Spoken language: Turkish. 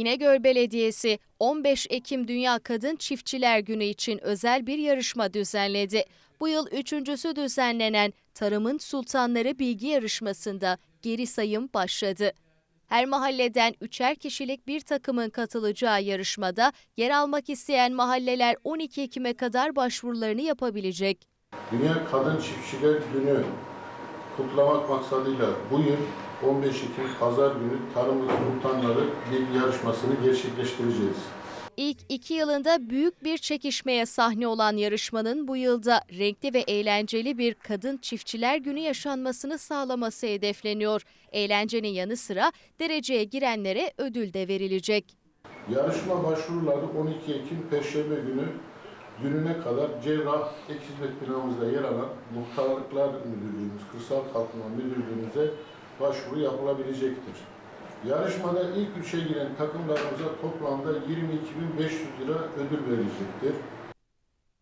İnegöl Belediyesi 15 Ekim Dünya Kadın Çiftçiler Günü için özel bir yarışma düzenledi. Bu yıl üçüncüsü düzenlenen Tarımın Sultanları Bilgi Yarışması'nda geri sayım başladı. Her mahalleden üçer kişilik bir takımın katılacağı yarışmada yer almak isteyen mahalleler 12 Ekim'e kadar başvurularını yapabilecek. Dünya Kadın Çiftçiler Günü kutlamak maksadıyla bu yıl 15 Ekim Pazar günü Tarım Sultanları Bilgi Yarışması'nı gerçekleştireceğiz. İlk iki yılında büyük bir çekişmeye sahne olan yarışmanın bu yılda renkli ve eğlenceli bir kadın çiftçiler günü yaşanmasını sağlaması hedefleniyor. Eğlencenin yanı sıra dereceye girenlere ödül de verilecek. Yarışma başvuruları 12 Ekim Perşembe günü gününe kadar Cerrah Ek Hizmet binamızda yer alan Muhtarlıklar Müdürlüğümüz, Kırsal Kalkınma Müdürlüğümüze başvuru yapılabilecektir. Yarışmada ilk üçe giren takımlarımıza toplamda 22.500 lira ödül verilecektir.